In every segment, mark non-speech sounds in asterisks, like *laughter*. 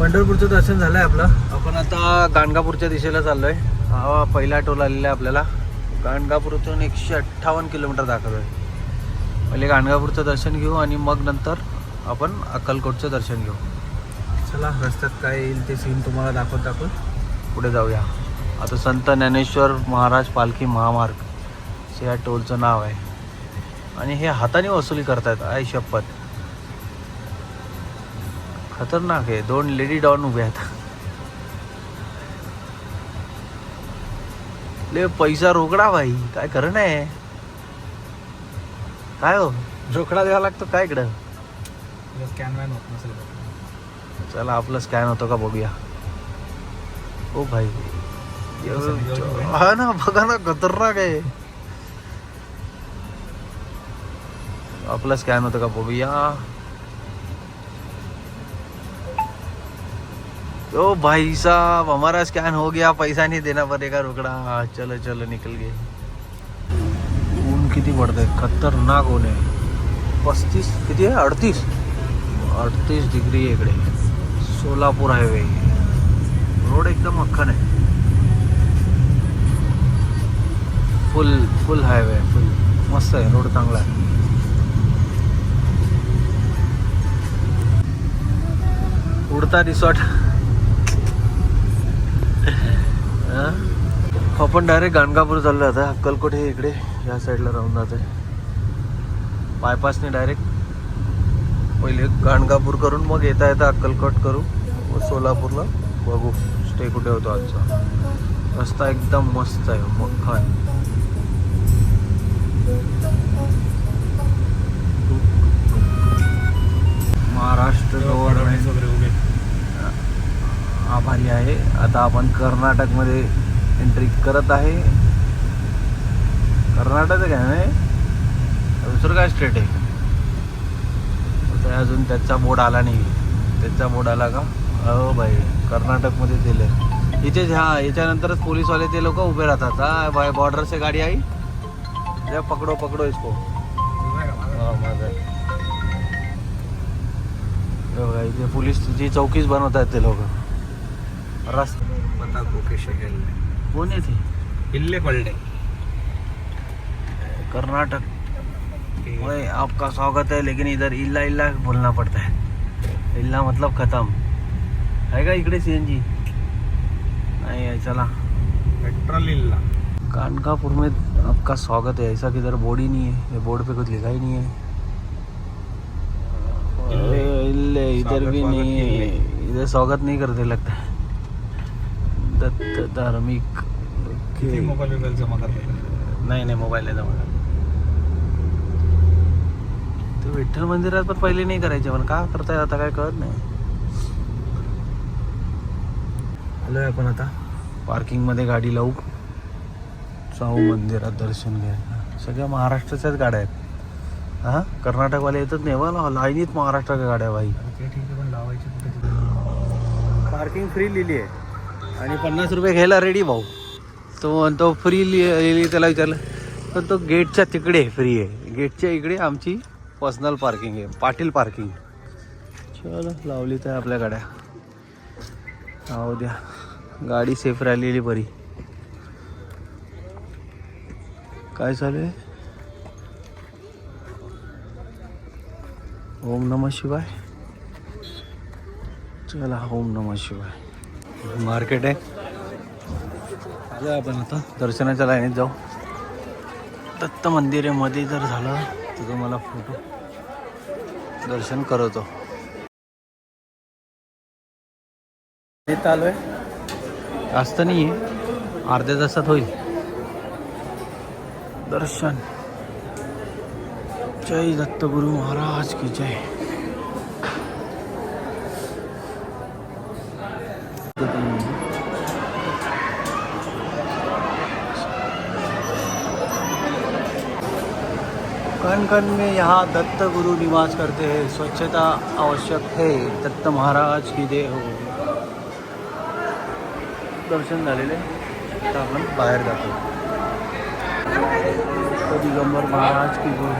पंढरपूरचं दर्शन झालंय आपलं. आपण आता गाणगापूरच्या दिशेला चाललोय. हा पहिला टोल आलेला आहे आपल्याला. गाणगापूरतून एकशे अठ्ठावन्न किलोमीटर दाखवतोय. पहिले गाणगापूरचं दर्शन घेऊ आणि मग नंतर आपण अक्कलकोटचं दर्शन घेऊ. चला रस्त्यात काय येईल ते सीन तुम्हाला दाखवत दाखवत पुढे जाऊया. आता संत ज्ञानेश्वर महाराज पालखी महामार्ग. असं या टोलचं नाव आहे. आणि हे हाताने वसुली करतायत आय शपथ. खतरनाक आहे. दोन लेडी डॉन उभे आहेत. ले पैसा रोकडा भाई. काय खरं नाही. काय हो? रोकडा द्यावा लागतो काय इकडं? स्कॅन वॅन होत नसेल चला आपलं स्कॅन होतो का बघूया. ओ भाई. हा ना बघा ना खतरनाक आहे. आपला स्कॅन होतं का बघूया. तो भाई साहब हमारा स्कैन हो गया पैसा नहीं देना पड़ेगा रोकड़ा चलो चलो निकल गए। ऊन किती पडत आहे खतरनाक ऊन आहे पस्तीस किती आहे अडतीस? अडतीस डिग्री इकडे। सोलापूर हायवे रोड एकदम अख्खन आहे फुल फुल हायवे फुल मस्त आहे रोड चांगला आहे उडता रिसॉर्ट हा? आपण डायरेक्ट गाणगापूर चाललो आता. अक्कलकोट हे इकडे या साईडला राहून जाते बायपासने डायरेक्ट पहिले गाणगापूर करून मग येता येता अक्कलकोट करू. व सोलापूरला बघू. स्टे कुठे होतो आजचा. रस्ता एकदम मस्त आहे. मख्खन महाराष्ट्र गव्हर्नमेंट आभारी आहे. आता आपण कर्नाटकमध्ये एंट्री करत आहे. कर्नाटक आहे नाही दुसरं काय स्टेट आहे? अजून त्याचा बोर्ड आला नाही. त्याचा बोर्ड आला का? हो भाई कर्नाटकमध्ये दिले इथेच हा याच्यानंतरच पोलीसवाले ते लोक उभे राहतात. हा भाई बॉर्डर से गाडी आई या पकडो पकडो इसको. हा, माझा आहे. हे बघा, चौकीच बनवत आहेत ते लोक. कर्नाटक। ओए आपका स्वागत है लेकिन इधर इल्ला इल्ला बोलना पड़ता है। इल्ला मतलब खत्म। है इकडे सी एन जी नहीं है चला। पेट्रोल इल्ला। कानकापुर में आपका स्वागत है ऐसा किधर बोर्ड ही नहीं है। ये बोर्ड पे कुछ लिखा ही नहीं है। इल्ले। इधर भी नहीं है। इधर स्वागत नहीं करते लगता है। दत्त धार्मिक किती मोबाईल बिबाईल जमा करतात नाही नाही मोबाईल नाही जमा ते विठ्ठल मंदिरात पण पहिले नाही करायचे पण का करताय आता काय कळत नाही. आलोय आपण आता. पार्किंगमध्ये गाडी लावू. जाऊ मंदिरात दर्शन घ्यायला. सगळ्या महाराष्ट्राच्याच गाड्या आहेत. हा? कर्नाटकवाले येतच नाही बा लाईनीत महाराष्ट्राच्या गाड्या बाई पार्किंग फ्री लिहिली आहे. आणि पन्नास रुपये घ्यायला रेडी भाऊ. तो म्हणतो फ्री लिहिली त्याला विचारलं. पण तो गेटच्या तिकडे फ्री आहे. गेटच्या इकडे आमची पर्सनल पार्किंग आहे पाटील पार्किंग चल लावली तर आपल्या गाड्या. राहू द्या. गाडी सेफ राहिलेली बरी. काय चालू आहे? ओम नमः शिवाय. चला ओम नमः शिवाय. मार्केट आहे. जाऊ आपण आता. दर्शनाच्या लाईनीत जाऊ. दत्त मंदिरेमध्ये जर झालं तर तुम्हाला फोटो दर्शन करवतो. येत आलोय. जास्त नाही आहे अर्ध्या तासात होईल. दर्शन. जय दत्तगुरु महाराज की जय. बुंदेलखंड में यहाँ दत्त गुरु निवास करते हैं। स्वच्छता आवश्यक है। दत्त महाराज की देह हो। दर्शन झालेले आता आपण बाहेर जातो। तो दिगंबर महाराज की गुरु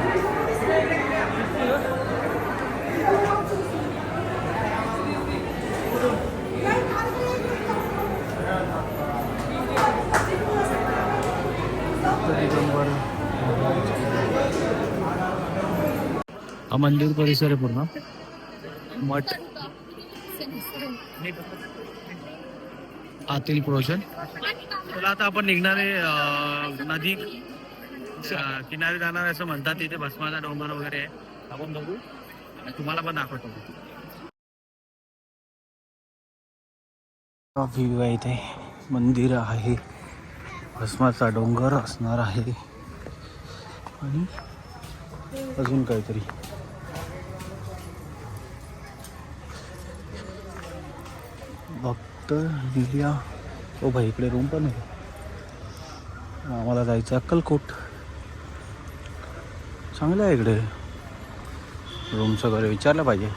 दिगंबर हा मंदिर परिसर आहे पूर्ण. मठ. आतील प्रोशन. तर आता आपण निघणारे नदी किनारी जाणार असं म्हणतात तिथे भस्माचा डोंगर वगैरे आहे. आपण बघू. तुम्हाला पण दाखवतो. व्ह्यू आहे इथे. मंदिर आहे. भस्माचा डोंगर असणार आहे. आणि अजून काहीतरी. भक्त लिहिल्या ओ भाई इकडे रूम पण आहे. आम्हाला जायचं अक्कलकोट. चांगलं आहे इकडे. रूमचं वगैरे विचारलं पाहिजे.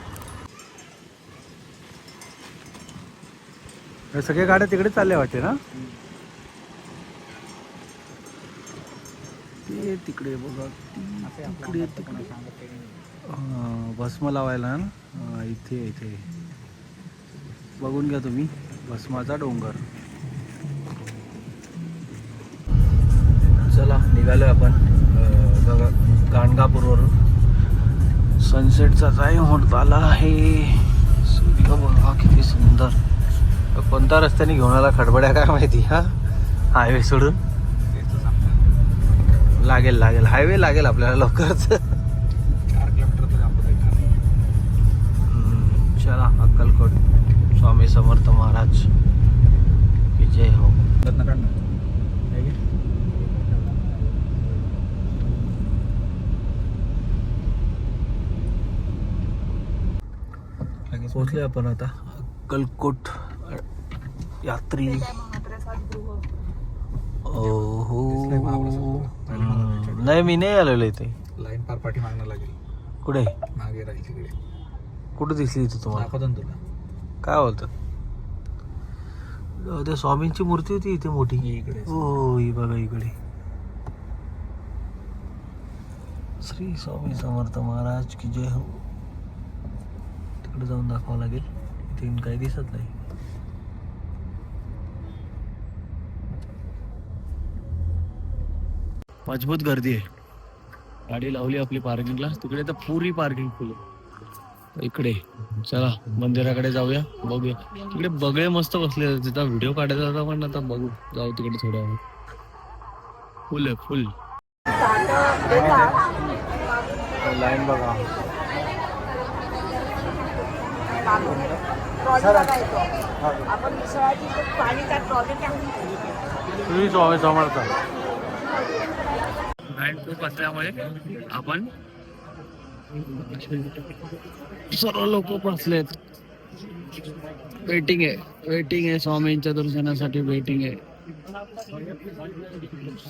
हे गाड्या तिकडे चालल्या वाटते ना? ते तिकडे बघा तिकडे तिकडे. भस्म लावायला ना? इथे इथे. बघून घ्या तुम्ही. भस्माचा डोंगर. चला निघालो आपण गाणगापूरवरून. सनसेटचा टाईम होत आला आहे? सूर्य बघा किती सुंदर. कोणत्या रस्त्याने घेऊन आला खडबड्या काय माहिती हा? हायवे सोडून? लागेल लागेल. हायवे लागेल आपल्याला लवकरच. चार किलोमीटर तर आपण चला अक्कलकोट. स्वामी समर्थ महाराज विजय हो। पोहोचले आपण आता अक्कलकोट यात्री. ओहो. नाही मी नाही आलेलो इथे. लाईन पार पाठी मागणं लागेल. कुठे? मागे राहील तिकडे कुठे दिसली इथे तुम्हाला? दाखवतो ना तुला. काय बोलतात जाऊ द्या, स्वामींची मूर्ती होती इथे मोठी. ही इकडे. हो ही बघा इकडे. श्री स्वामी समर्थ महाराज की जय हो. तिकडे जाऊन दाखवावं लागेल. इथे काही दिसत नाही. मजबूत गर्दी आहे. गाडी लावली आपली पार्किंगला तिकडे तर पुरी पार्किंग फुल आहे. इकडे. चला मंदिराकडे जाऊया बघूया. तिकडे बगळे मस्त बसले आहेत. तिथं व्हिडिओ काढायचा होता पण आता बघू. जाऊ तिकडे थोड्या वेळ फुल आहे फुल लाईन बघा. तुम्ही लाईन खूप असल्यामुळे आपण सर्व लोक बसलेत. वेटिंग आहे. वेटिंग आहे स्वामींच्या दर्शनासाठी वेटिंग आहे.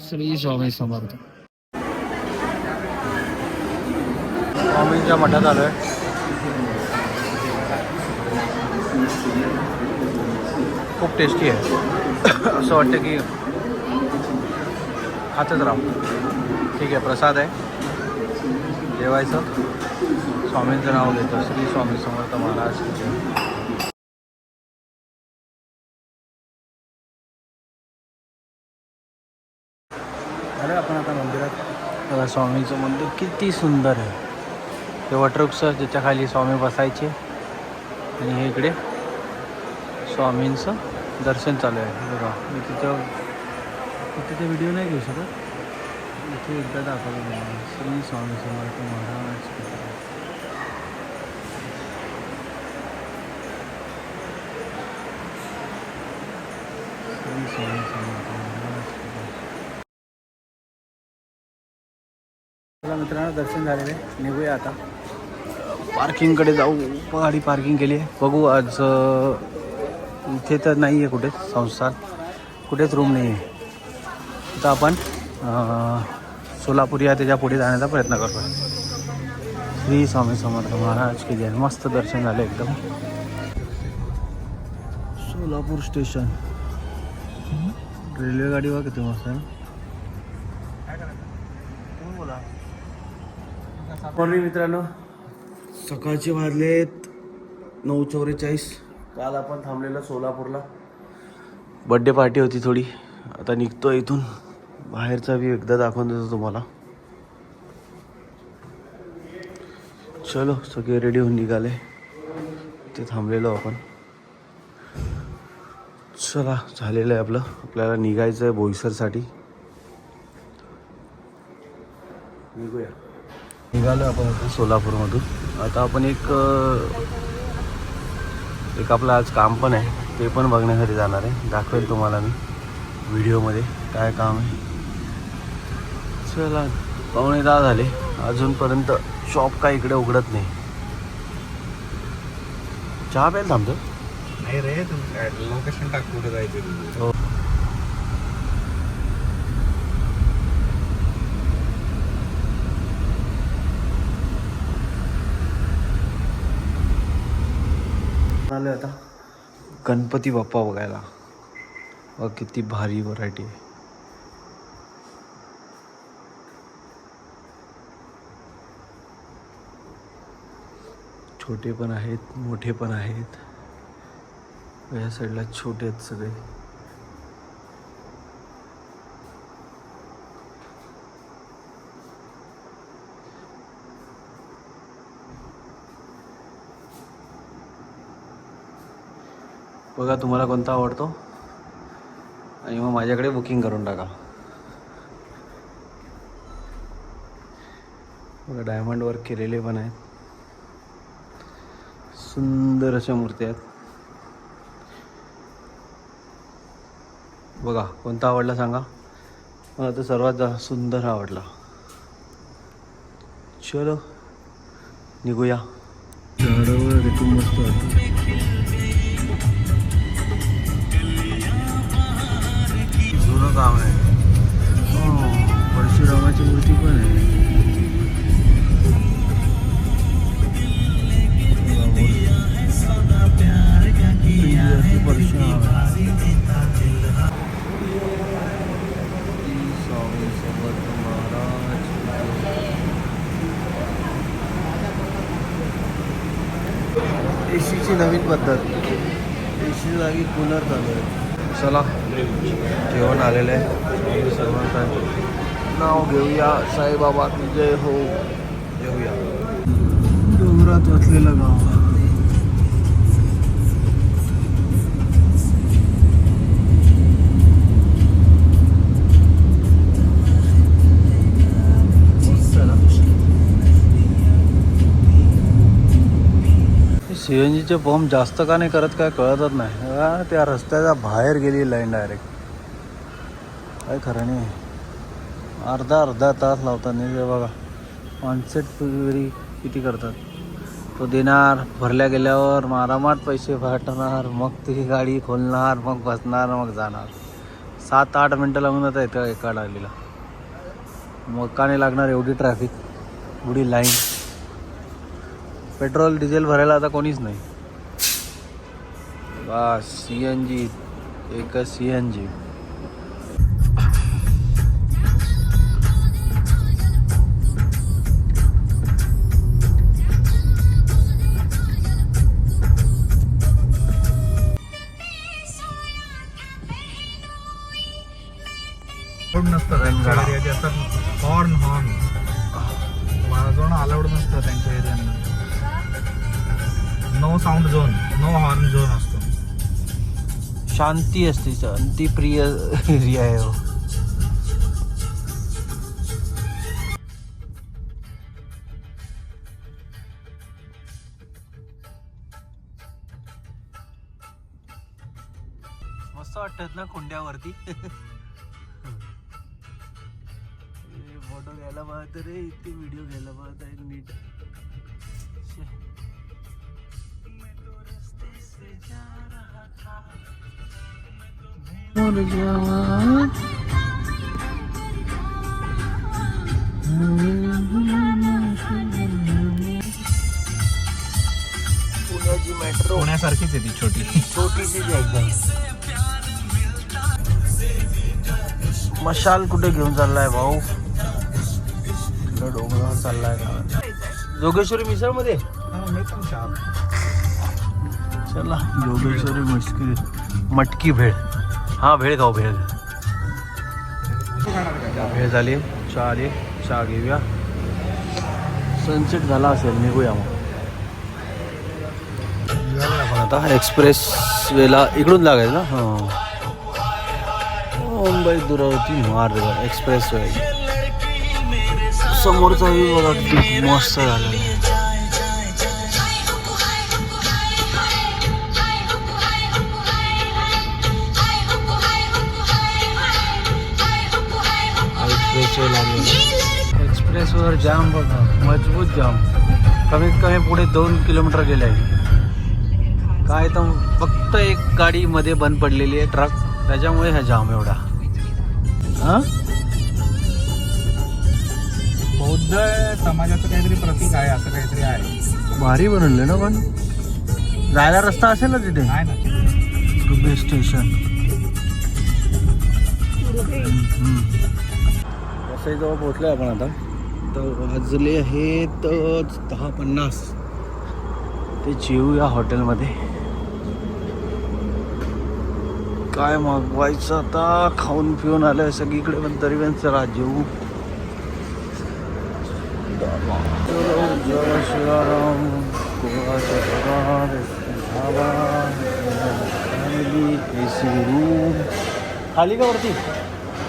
श्री स्वामी समर्थ. स्वामींच्या मठात आलोय. खूप टेस्टी आहे. असं वाटतं की खातच राहू. ठीक आहे प्रसाद आहे. जेवायचं. स्वामींचं नाव घेतो. श्री स्वामी समर्थ महाराज. अरे आपण आता मंदिरात. बघा स्वामींचं मंदिर किती सुंदर आहे. हे वटवृक्ष ज्याच्या खाली स्वामी बसायचे. आणि हे इकडे स्वामींचं दर्शन चालू आहे. बघा मी तिथं तिथे व्हिडिओ नाही घेऊ शकत. इथे एकदा दाखवलं तुम्हाला श्री स्वामी समर्थ महाराज की श्री स्वामी समर्थ महाराज मित्रांनो दर्शन झालेले. निघूया आता. पार्किंगकडे जाऊ. गाडी पार्किंग केली आहे. बघू आज इथे तर नाही आहे कुठेच संस्थान कुठेच रूम नाही आहे आता आपण सोलापूर या त्याच्या पुढे जाण्याचा प्रयत्न करतो श्री स्वामी समर्थ महाराज की जय. मस्त दर्शन झालं एकदम. सोलापूर स्टेशन. रेल्वे गाडी वा किती मस्त आहे मित्रांनो. सकाळचे वाजलेत नऊ चौवेचाळीस काल आपण थांबलेलं सोलापूरला. बड्डे पार्टी होती थोडी. आता निघतो इथून. बाहेरचा व्ह्यू एकदा दाखवून देतो तुम्हाला. चलो सगळे रेडी होऊन निघाले. ते थांबलेलो आपण. चला झालेलं आहे आपलं. आपल्याला निघायचं आहे बोईसरसाठी. निघूया. निघालो आपण आता सोलापूरमधून. आता आपण एक एक आपलं आज काम पण आहे. ते पण बघण्यासाठी जाणार आहे. दाखवेल तुम्हाला मी. व्हिडिओमध्ये काय काम आहे. चला. पावणे दहा झाले. अजूनपर्यंत शॉप काय इकडे उघडत नाही. चहा प्यायला थांबतो. नाही रे तू लोकेशन टाक कुठे जायचं हो. आता. गणपती बाप्पा बघायला. बघ किती भारी व्हरायटी आहे. छोटे पण आहेत मोठे पण आहेत. या साईडला छोटे आहेत सगळे. बघा तुम्हाला कोणता आवडतो? आणि मग माझ्याकडे बुकिंग करून टाका. बघा डायमंड वर्क केलेले पण आहेत. सुंदर अशा मूर्ती आहेत. बघा कोणता आवडला सांगा? मला तर सर्वात जा सुंदर हा आवडला. चलो निघूया. झाडावर भेटून मस्त जुनं गाव आहे. हो, परशुरामाची मूर्ती पण आहे. परशुराम स्वामी समर्थ महाराज एसीची नवीन पद्धत. एसी जागी कूलर चालू आहे. चला. जेवण आलेलं आहे. आहे. नाव घेऊया साईबाबा. जय हो. घेऊया. डोंगरात वसलेलं गाव. सी एन जीचे पंप जास्त का नाही करत काय कळतच नाही. त्या रस्त्याच्या बाहेर गेली लाईन डायरेक्ट. काय खरं नाही. अर्धा अर्धा तास लावतात नाही ते बघा. ऑनसेट वगैरे किती करतात. तो देणार भरल्या गेल्यावर मारामार पैसे फाटणार मग ती गाडी खोलणार मग बसणार मग जाणार. सात आठ मिनटं लागून जातात एका एका डालीला. मग का नाही लागणार एवढी ट्रॅफिक एवढी लाईन. पेट्रोल डिझेल भरायला आता कोणीच नाही. बस सी एन जी. एकच C N G. Horn horn वाजवणं अलाउड नसतं त्यांच्या एरियात no sound zone no horn zone असतो. शांती असते शांती प्रिय *laughs* एरिया आहे हो. मस्त वाटतात ना कुंड्यावरती. *laughs* फोटो घ्यायला पाहत रे इथे व्हिडिओ घ्यायला पाहत आहे नीट. मेट्रो पुण्यासारखीच आहे ती छोटी. छोटीशी एकदम. मशाल कुठे घेऊन चाललाय भाऊ? डोंगर डोंगरावर चाललाय. का जोगेश्वरी मिसळमध्ये चला जोगेश्वरी मटकी मटकी भेळ. हा भेळ खाऊ भेळ. भेळ झाली चहा आली चहा घेऊया. सनसेट झाला असेल निघूया मग. आपण. आता एक्सप्रेस वेला इकडून लागायचं ना? हां. मुंबई दुरावती मार्ग एक्सप्रेस वे समोरचाही बघा मस्त झाला एक्सप्रेसवर जाम बघा मजबूत जाम. कमीत कमी पुढे दोन किलोमीटर गेले आहे. काय तर फक्त एक गाडी मध्ये बंद पडलेली आहे ट्रक त्याच्यामुळे हा जाम एवढा. हा? बौद्ध समाजाचं काहीतरी प्रतीक आहे असं काहीतरी आहे. भारी बनवलं ना पण. जायला रस्ता असेल ना तिथे? आहे ना. रुबे स्टेशन वसईजवळ पोहोचलोय आपण आता. तर वाजले आहेत दहा पन्नास ते जेऊया हॉटेलमध्ये. काय मागवायचं आता? खाऊन पिऊन आलंय सगळीकडे पण तरी पण चला जेऊ. जय श्रीराम कुणाच्या एसी रूम खाली का वरती?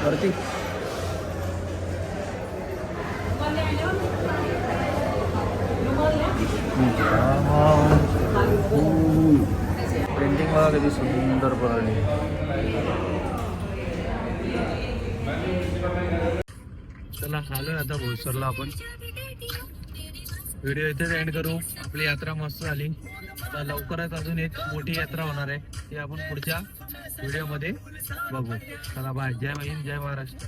वरती. पेंटिंग बघा किती सुंदर बनवली चला खालो आता भोसरला आपण. व्हिडिओ इथेच एंड करू. आपली यात्रा मस्त झाली. आता लवकरच अजून एक मोठी यात्रा होणार आहे. ती आपण पुढच्या व्हिडिओमध्ये बघू. चला बाय जय महिन जय महाराष्ट्र.